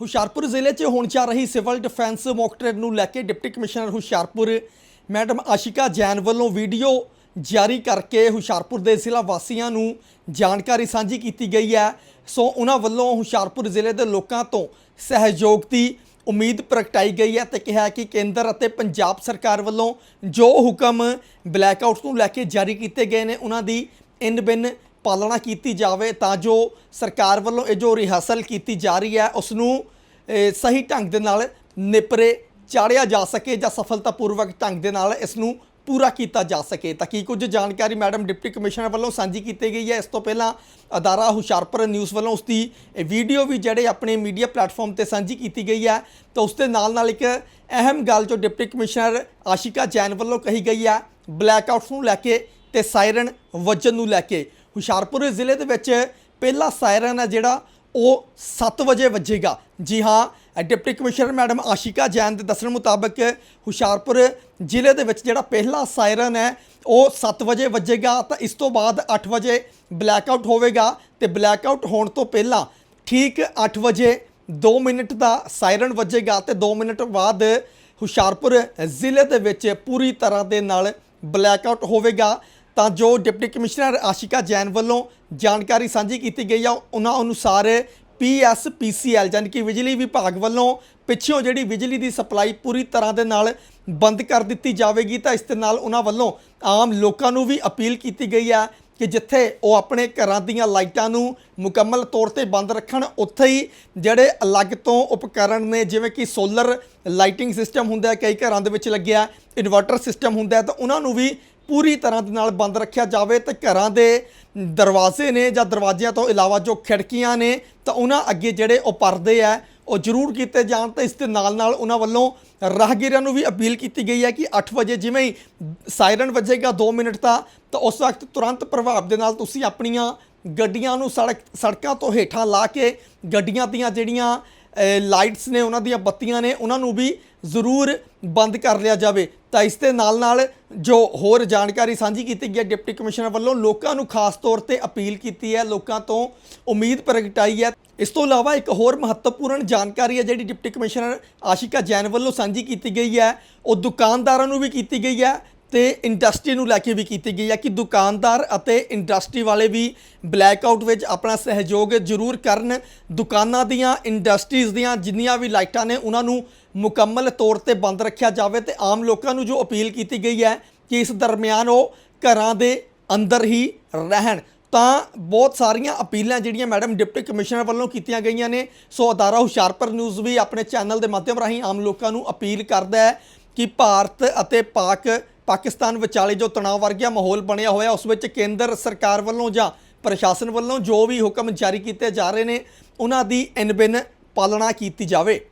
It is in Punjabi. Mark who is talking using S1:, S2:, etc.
S1: ਹੁਸ਼ਿਆਰਪੁਰ ਜ਼ਿਲ੍ਹੇ 'ਚ ਹੋਣ ਜਾ ਰਹੀ ਸਿਵਲ ਡਿਫੈਂਸ ਮੌਕ ਟ੍ਰੇਡ ਨੂੰ ਲੈ ਕੇ deputy commissioner Hoshiarpur, madam Ashika Jain ਵੱਲੋਂ ਵੀਡੀਓ ਜਾਰੀ ਕਰਕੇ ਹੁਸ਼ਿਆਰਪੁਰ ਦੇ ਜ਼ਿਲ੍ਹਾ ਵਾਸੀਆਂ ਨੂੰ ਜਾਣਕਾਰੀ ਸਾਂਝੀ ਕੀਤੀ ਗਈ ਹੈ। ਸੋ ਉਹਨਾਂ ਵੱਲੋਂ ਹੁਸ਼ਿਆਰਪੁਰ ਜ਼ਿਲ੍ਹੇ ਦੇ ਲੋਕਾਂ ਤੋਂ ਸਹਿਯੋਗ ਦੀ ਉਮੀਦ ਪ੍ਰਗਟਾਈ ਗਈ ਹੈ ਤੇ ਕਿਹਾ ਕਿ ਕੇਂਦਰ ਅਤੇ ਪੰਜਾਬ ਸਰਕਾਰ ਵੱਲੋਂ ਜੋ ਹੁਕਮ ਬਲੈਕਆਊਟ ਨੂੰ ਲੈ ਕੇ ਜਾਰੀ ਕੀਤੇ ਗਏ ਨੇ, ਉਹਨਾਂ ਦੀ ਇਨ ਬਿਨ ਪਾਲਣਾ ਕੀਤੀ ਜਾਵੇ ਤਾਂ ਜੋ ਸਰਕਾਰ ਵੱਲੋਂ ਇਹ ਜੋ ਰਿਹਰਸਲ ਕੀਤੀ ਜਾ ਰਹੀ ਹੈ ਉਸ ਨੂੰ ਸਹੀ ਢੰਗ ਦੇ ਨਾਲ ਨਿਪਰੇ ਚਾੜਿਆ ਜਾ ਸਕੇ ਜਾਂ ਸਫਲਤਾਪੂਰਵਕ ਢੰਗ ਦੇ ਨਾਲ ਇਸ ਨੂੰ ਪੂਰਾ ਕੀਤਾ ਜਾ ਸਕੇ। ਤਾਂ ਕੀ ਕੁਝ ਜਾਣਕਾਰੀ ਮੈਡਮ ਡਿਪਟੀ ਕਮਿਸ਼ਨਰ ਵੱਲੋਂ ਸਾਂਝੀ ਕੀਤੀ ਗਈ ਹੈ? ਇਸ ਤੋਂ ਪਹਿਲਾਂ ਅਦਾਰਾ ਹੁਸ਼ਿਆਰਪੁਰ ਨਿਊਜ਼ ਵੱਲੋਂ ਉਸ ਦੀ ਵੀਡੀਓ ਵੀ ਜਿਹੜੇ ਆਪਣੇ ਮੀਡੀਆ ਪਲੇਟਫਾਰਮ ਤੇ ਸਾਂਝੀ ਕੀਤੀ ਗਈ ਹੈ, ਤਾਂ ਉਸ ਦੇ ਨਾਲ ਨਾਲ ਇੱਕ ਅਹਿਮ ਗੱਲ ਜੋ ਡਿਪਟੀ ਕਮਿਸ਼ਨਰ ਆਸ਼ਿਕਾ ਜੈਨ ਵੱਲੋਂ ਕਹੀ ਗਈ ਹੈ, ਬਲੈਕ ਆਊਟਸ ਨੂੰ ਲੈ ਕੇ ਤੇ ਸਾਇਰਨ ਵਜਨ ਨੂੰ ਲੈ ਕੇ। ਹੁਸ਼ਿਆਰਪੁਰ ਜ਼ਿਲ੍ਹੇ ਦੇ ਵਿੱਚ ਪਹਿਲਾ ਸਾਇਰਨ ਹੈ ਜਿਹੜਾ, ਉਹ 7 ਵਜੇ ਵੱਜੇਗਾ। ਜੀ ਹਾਂ, deputy commissioner madam Ashika Jain ਦੇ ਦੱਸਣ ਮੁਤਾਬਕ ਹੁਸ਼ਿਆਰਪੁਰ ਜ਼ਿਲ੍ਹੇ ਦੇ ਵਿੱਚ ਜਿਹੜਾ ਪਹਿਲਾ ਸਾਇਰਨ ਹੈ, ਉਹ 7 ਵਜੇ ਵੱਜੇਗਾ, ਤਾਂ ਇਸ ਤੋਂ ਬਾਅਦ 8 ਵਜੇ ਬਲੈਕ ਆਊਟ ਹੋਵੇਗਾ ਤੇ ਬਲੈਕਆਊਟ ਹੋਣ ਤੋਂ ਪਹਿਲਾਂ ਠੀਕ 8 ਵਜੇ 2 ਮਿੰਟ ਦਾ ਸਾਇਰਨ ਵੱਜੇਗਾ ਤੇ 2 ਮਿੰਟ ਬਾਅਦ ਹੁਸ਼ਿਆਰਪੁਰ ਜ਼ਿਲ੍ਹੇ ਦੇ ਵਿੱਚ ਪੂਰੀ ਤਰ੍ਹਾਂ ਦੇ ਨਾਲ ਬਲੈਕ ਆਊਟ ਹੋਵੇਗਾ। ਤਾਂ ਜੋ ਡਿਪਟੀ ਕਮਿਸ਼ਨਰ ਆਸ਼ਿਕਾ ਜੈਨ ਵੱਲੋਂ ਜਾਣਕਾਰੀ ਸਾਂਝੀ ਕੀਤੀ ਗਈ ਆ, ਉਹਨਾਂ ਅਨੁਸਾਰ ਪੀਐਸਪੀਸੀਐਲ ਜਾਣੀ ਕਿ ਬਿਜਲੀ ਵਿਭਾਗ ਵੱਲੋਂ ਪਿੱਛੋਂ ਜਿਹੜੀ ਬਿਜਲੀ ਦੀ ਸਪਲਾਈ ਪੂਰੀ ਤਰ੍ਹਾਂ ਦੇ ਨਾਲ ਬੰਦ ਕਰ ਦਿੱਤੀ ਜਾਵੇਗੀ, ਤਾਂ ਇਸ ਦੇ ਨਾਲ ਉਹਨਾਂ ਵੱਲੋਂ ਆਮ ਲੋਕਾਂ ਨੂੰ ਵੀ ਅਪੀਲ ਕੀਤੀ ਗਈ ਹੈ ਕਿ ਜਿੱਥੇ ਉਹ ਆਪਣੇ ਘਰਾਂ ਦੀਆਂ ਲਾਈਟਾਂ ਨੂੰ ਮੁਕੰਮਲ ਤੌਰ ਤੇ ਬੰਦ ਰੱਖਣ, ਉੱਥੇ ਹੀ ਜਿਹੜੇ ਅਲੱਗ ਤੋਂ ਉਪਕਰਨ ਨੇ, ਜਿਵੇਂ ਕਿ ਸੋਲਰ ਲਾਈਟਿੰਗ ਸਿਸਟਮ ਹੁੰਦਾ ਹੈ ਕਈ ਘਰਾਂ ਦੇ ਵਿੱਚ ਲੱਗਿਆ ਇਨਵਰਟਰ ਸਿਸਟਮ ਹੁੰਦਾ ਹੈ, ਤਾਂ ਉਹਨਾਂ ਨੂੰ ਵੀ ਪੂਰੀ ਤਰ੍ਹਾਂ ਦੇ ਨਾਲ ਬੰਦ ਰੱਖਿਆ ਜਾਵੇ ਤੇ ਘਰਾਂ ਦੇ ਦਰਵਾਜ਼ੇ ਨੇ ਜਾਂ ਦਰਵਾਜ਼ਿਆਂ ਤੋਂ ਇਲਾਵਾ ਜੋ ਖਿੜਕੀਆਂ ਨੇ ਤਾਂ ਉਹਨਾਂ ਅੱਗੇ ਜਿਹੜੇ ਉਹ ਪਰਦੇ ਆ, ਉਹ ਜ਼ਰੂਰ ਕੀਤੇ ਜਾਣ ਤੇ ਇਸ ਦੇ ਨਾਲ ਨਾਲ ਉਹਨਾਂ ਵੱਲੋਂ ਰਾਹਗੀਰਾਂ ਨੂੰ ਵੀ ਅਪੀਲ ਕੀਤੀ ਗਈ ਹੈ ਕਿ 8 ਵਜੇ ਜਿਵੇਂ ਹੀ ਸਾਇਰਨ ਵੱਜੇਗਾ 2 ਮਿੰਟ ਦਾ ਤਾਂ ਉਸ ਵਕਤ ਤੁਰੰਤ ਪ੍ਰਭਾਵ ਦੇ ਨਾਲ ਤੁਸੀਂ ਆਪਣੀਆਂ ਗੱਡੀਆਂ ਨੂੰ ਸੜਕ, ਸੜਕਾਂ ਤੋਂ ਹੇਠਾਂ ਲਾ ਕੇ ਗੱਡੀਆਂ ਦੀਆਂ ਜਿਹੜੀਆਂ ਲਾਈਟਸ ਨੇ, ਉਹਨਾਂ ਦੀਆਂ ਬੱਤੀਆਂ ਨੇ, ਉਹਨਾਂ ਨੂੰ ਵੀ ਜ਼ਰੂਰ ਬੰਦ ਕਰ ਲਿਆ ਜਾਵੇ। ਤਾਂ ਇਸ ਦੇ ਨਾਲ ਨਾਲ ਜੋ ਹੋਰ ਜਾਣਕਾਰੀ ਸਾਂਝੀ ਕੀਤੀ ਗਈ ਹੈ ਡਿਪਟੀ ਕਮਿਸ਼ਨਰ ਵੱਲੋਂ, ਲੋਕਾਂ ਨੂੰ ਖਾਸ ਤੌਰ ਤੇ ਅਪੀਲ ਕੀਤੀ ਹੈ, ਲੋਕਾਂ ਤੋਂ ਉਮੀਦ ਪ੍ਰਗਟਾਈ ਹੈ। ਇਸ ਤੋਂ ਇਲਾਵਾ ਇੱਕ ਹੋਰ ਮਹੱਤਵਪੂਰਨ ਜਾਣਕਾਰੀ ਹੈ, ਜਿਹੜੀ ਡਿਪਟੀ ਕਮਿਸ਼ਨਰ ਆਸ਼ਿਕਾ ਜੈਨ ਵੱਲੋਂ ਸਾਂਝੀ ਕੀਤੀ ਗਈ ਹੈ, ਉਹ ਦੁਕਾਨਦਾਰਾਂ ਨੂੰ ਵੀ ਕੀਤੀ ਗਈ ਹੈ ਤੇ ਇੰਡਸਟਰੀ ਨੂੰ ਲੈ ਕੇ ਵੀ ਕੀਤੀ ਗਈ ਹੈ ਕਿ ਦੁਕਾਨਦਾਰ ਅਤੇ ਇੰਡਸਟਰੀ ਵਾਲੇ ਵੀ ਬਲੈਕਆਊਟ ਵਿੱਚ ਆਪਣਾ ਸਹਿਯੋਗ ਜ਼ਰੂਰ ਕਰਨ। ਦੁਕਾਨਾਂ ਦੀਆਂ, ਇੰਡਸਟਰੀਜ਼ ਦੀਆਂ ਜਿੰਨੀਆਂ ਵੀ ਲਾਈਟਾਂ ਨੇ, ਉਹਨਾਂ ਨੂੰ ਮੁਕੰਮਲ ਤੌਰ ਤੇ ਬੰਦ ਰੱਖਿਆ ਜਾਵੇ ਤੇ ਆਮ ਲੋਕਾਂ ਨੂੰ ਜੋ ਅਪੀਲ ਕੀਤੀ ਗਈ ਹੈ ਕਿ ਇਸ ਦਰਮਿਆਨ ਉਹ ਘਰਾਂ ਦੇ ਅੰਦਰ ਹੀ ਰਹਿਣ। ਤਾਂ ਬਹੁਤ ਸਾਰੀਆਂ ਅਪੀਲਾਂ ਜਿਹੜੀਆਂ ਮੈਡਮ ਡਿਪਟੀ ਕਮਿਸ਼ਨਰ ਵੱਲੋਂ ਕੀਤੀਆਂ ਗਈਆਂ ਨੇ, ਸੋ ਅਦਾਰਾ ਹੁਸ਼ਿਆਰਪੁਰ ਨਿਊਜ਼ ਵੀ ਆਪਣੇ ਚੈਨਲ ਦੇ ਮਾਧਿਅਮ ਰਾਹੀਂ ਆਮ ਲੋਕਾਂ ਨੂੰ ਅਪੀਲ ਕਰਦਾ ਹੈ ਕਿ ਭਾਰਤ ਅਤੇ ਪਾਕ ਪਾਕਿਸਤਾਨ ਵਿਚਾਲੇ ਜੋ ਤਣਾਅ ਵਰਗਿਆ ਮਾਹੌਲ ਬਣਿਆ ਹੋਇਆ, ਉਸ ਵਿੱਚ ਕੇਂਦਰ ਸਰਕਾਰ ਵੱਲੋਂ ਜਾਂ ਪ੍ਰਸ਼ਾਸਨ ਵੱਲੋਂ ਜੋ ਵੀ ਹੁਕਮ ਜਾਰੀ ਕੀਤੇ ਜਾ ਰਹੇ ਨੇ, ਉਹਨਾਂ ਦੀ ਇਨਬਿਨ ਪਾਲਣਾ ਕੀਤੀ ਜਾਵੇ।